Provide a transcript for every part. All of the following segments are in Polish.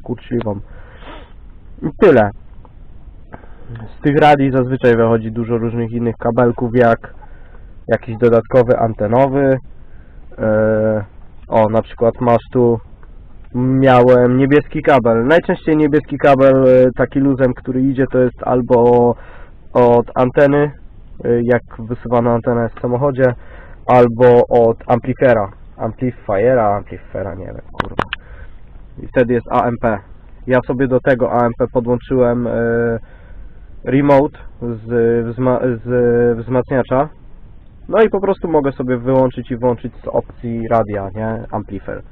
kurczliwą. I tyle. Z tych radii zazwyczaj wychodzi dużo różnych innych kabelków, jak jakiś dodatkowy antenowy. E, o, na przykład masz tu miałem niebieski kabel. Najczęściej niebieski kabel e, taki luzem, który idzie to jest albo od anteny, e, jak wysuwana antena jest w samochodzie, albo od amplifiera. Amplifiera, amplifiera, nie wiem, kurwa. I wtedy jest AMP. Ja sobie do tego AMP podłączyłem e, remote z, wzma z wzmacniacza. No i po prostu mogę sobie wyłączyć i włączyć z opcji radia, nie? Amplifier.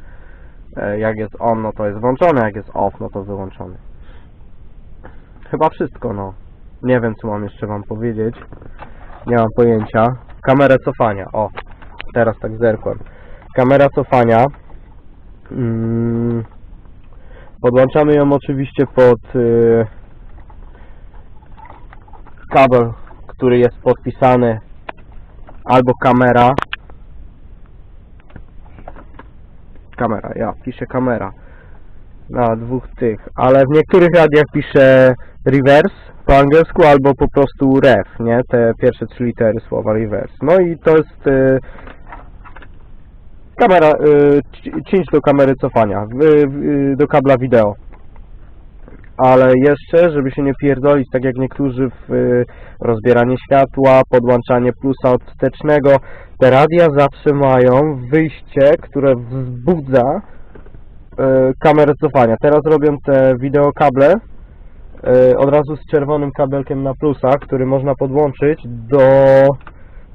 E, Jak jest on, no to jest włączony, jak jest off, no to wyłączony. Chyba wszystko, no. Nie wiem, co mam jeszcze wam powiedzieć. Nie mam pojęcia. Kamerę cofania, o. Teraz tak zerkłem. Kamera cofania. Mm, podłączamy ją oczywiście pod y, kabel, który jest podpisany albo kamera. Kamera, ja piszę kamera na dwóch tych, ale w niektórych radiach piszę reverse po angielsku albo po prostu ref, nie? Te pierwsze trzy litery słowa reverse. No i to jest y, kamera, y, ci- cinch do kamery cofania, w, w, do kabla wideo. Ale jeszcze, żeby się nie pierdolić, tak jak niektórzy w y, rozbieranie światła, podłączanie plusa od wstecznego, te radia zawsze mają wyjście, które wzbudza kamerę cofania. Teraz robią te wideokable od razu z czerwonym kabelkiem na plusa, który można podłączyć do...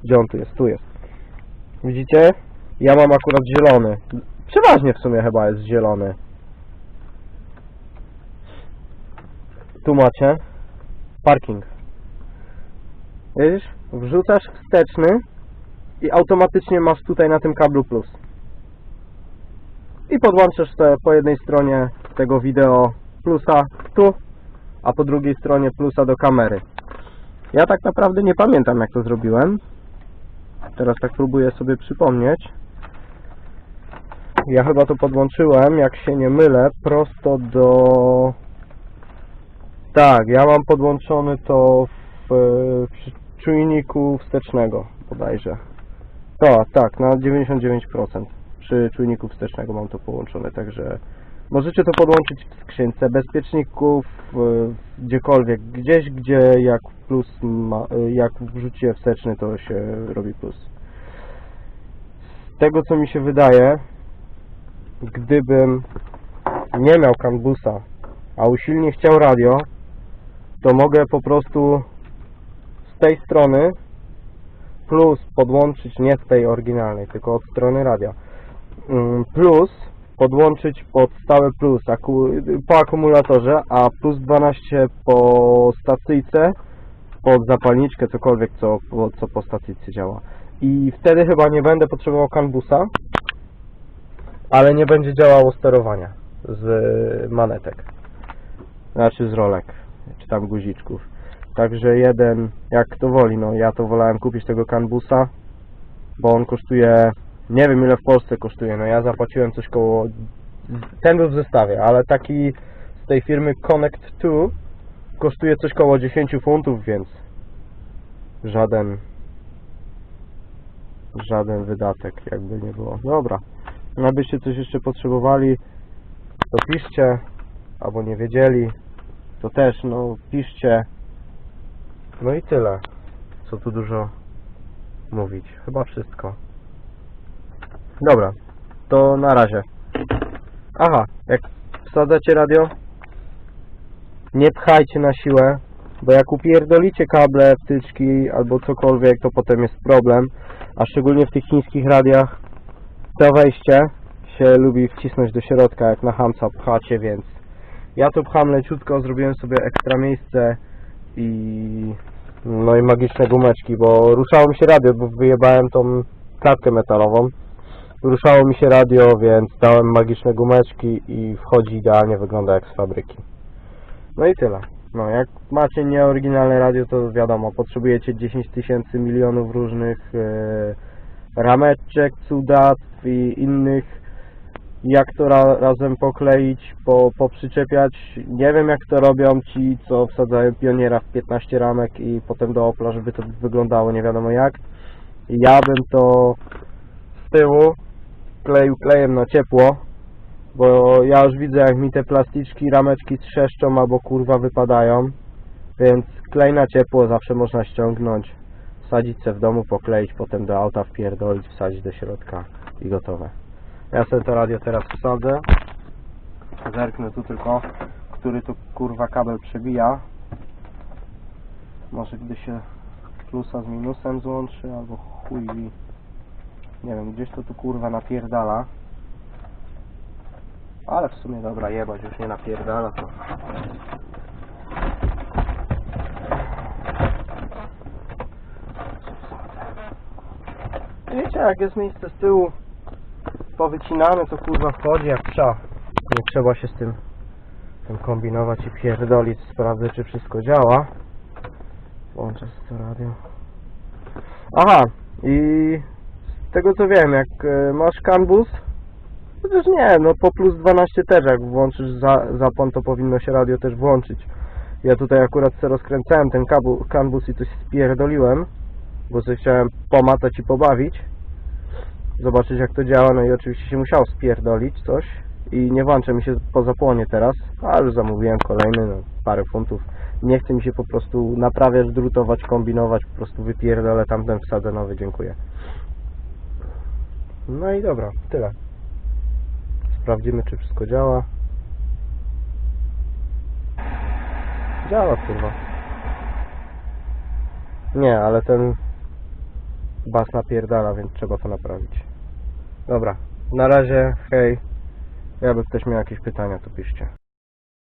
Gdzie on tu jest? Tu jest. Widzicie? Ja mam akurat zielony. Przeważnie w sumie chyba jest zielony. Tu macie parking. Widzisz? Wrzucasz wsteczny i automatycznie masz tutaj na tym kablu plus. I podłączasz te po jednej stronie tego wideo plusa tu, a po drugiej stronie plusa do kamery. Ja tak naprawdę nie pamiętam jak to zrobiłem. Teraz tak próbuję sobie przypomnieć. Ja chyba to podłączyłem, jak się nie mylę, prosto do... Tak, ja mam podłączony to w, w czujniku wstecznego bodajże. To, tak, na 99% przy czujniku wstecznego mam to połączone, także możecie to podłączyć w skrzynce bezpieczników, gdziekolwiek, gdzieś, gdzie jak plus ma, jak wrzucicie wsteczny, to się robi plus. Z tego, co mi się wydaje, gdybym nie miał kanbusa, a usilnie chciał radio, to mogę po prostu z tej strony plus podłączyć nie z tej oryginalnej, tylko od strony radia. Mm, Plus podłączyć pod stałe plus po akumulatorze, a plus 12 po stacyjce pod zapalniczkę, cokolwiek co, co po stacyjce działa. I wtedy chyba nie będę potrzebował kanbusa, ale nie będzie działało sterowania z manetek. Znaczy z rolek, czy tam guziczków. Także jeden, jak kto woli, no ja to wolałem kupić tego kanbusa, bo on kosztuje, nie wiem ile w Polsce kosztuje, no ja zapłaciłem coś koło, ten był w zestawie, ale taki z tej firmy Connect 2 kosztuje coś koło 10 funtów, więc żaden żaden wydatek jakby nie było. Dobra, abyście coś jeszcze potrzebowali, to piszcie, albo nie wiedzieli, to też, no piszcie. No i tyle. Co tu dużo mówić. Chyba wszystko. Dobra, to na razie. Aha, jak wsadzacie radio, nie pchajcie na siłę, bo jak upierdolicie kable, wtyczki albo cokolwiek, to potem jest problem. A szczególnie w tych chińskich radiach to wejście się lubi wcisnąć do środka, jak na hamca pchacie, więc ja to pcham leciutko, zrobiłem sobie ekstra miejsce i no i magiczne gumeczki, bo ruszało mi się radio, bo wyjebałem tą klatkę metalową. Ruszało mi się radio, więc dałem magiczne gumeczki i wchodzi idealnie, wygląda jak z fabryki. No i tyle. No, jak macie nieoryginalne radio, to wiadomo, potrzebujecie 10 tysięcy milionów różnych e, rameczek, cudactw i innych jak to ra razem pokleić, po, poprzyczepiać. Nie wiem jak to robią ci, co wsadzają pioniera w 15 ramek i potem do Opla, żeby to wyglądało nie wiadomo jak. Ja bym to z tyłu kleił klejem na ciepło, bo ja już widzę jak mi te plastyczki, rameczki trzeszczą albo kurwa wypadają, więc klej na ciepło zawsze można ściągnąć, wsadzić se w domu, pokleić, potem do auta wpierdolić, wsadzić do środka i gotowe. Ja sobie to radio teraz wsadzę, zerknę tu tylko, który tu kurwa kabel przebija. Może gdy się plusa z minusem złączy, albo chuj. Nie wiem, gdzieś to tu kurwa napierdala. Ale w sumie dobra, jebać już nie napierdala to. Wiecie, jak jest miejsce z tyłu powycinane, to kurwa wchodzi jak psa. Nie trzeba się z tym, tym kombinować i pierdolić. Sprawdzę, czy wszystko działa. Włączę to radio. Aha, i z tego co wiem, jak e, masz kanbus, chociaż nie, no po plus 12 też jak włączysz za, zapon, to powinno się radio też włączyć. Ja tutaj akurat sobie rozkręcałem ten kanbus i coś spierdoliłem, bo sobie chciałem pomatać i pobawić, zobaczyć jak to działa, no i oczywiście się musiało spierdolić coś i nie włączę mi się po zapłonie teraz, ale już zamówiłem kolejny, no parę funtów. Nie chce mi się po prostu naprawiać, drutować, kombinować, po prostu wypierdolę tamten, wsadzę nowy, dziękuję. No i dobra, tyle. Sprawdzimy, czy wszystko działa. Działa, kurwa. Nie, ale ten bas napierdala, więc trzeba to naprawić. Dobra, na razie, hej. Jakby ktoś miał jakieś pytania, to piszcie.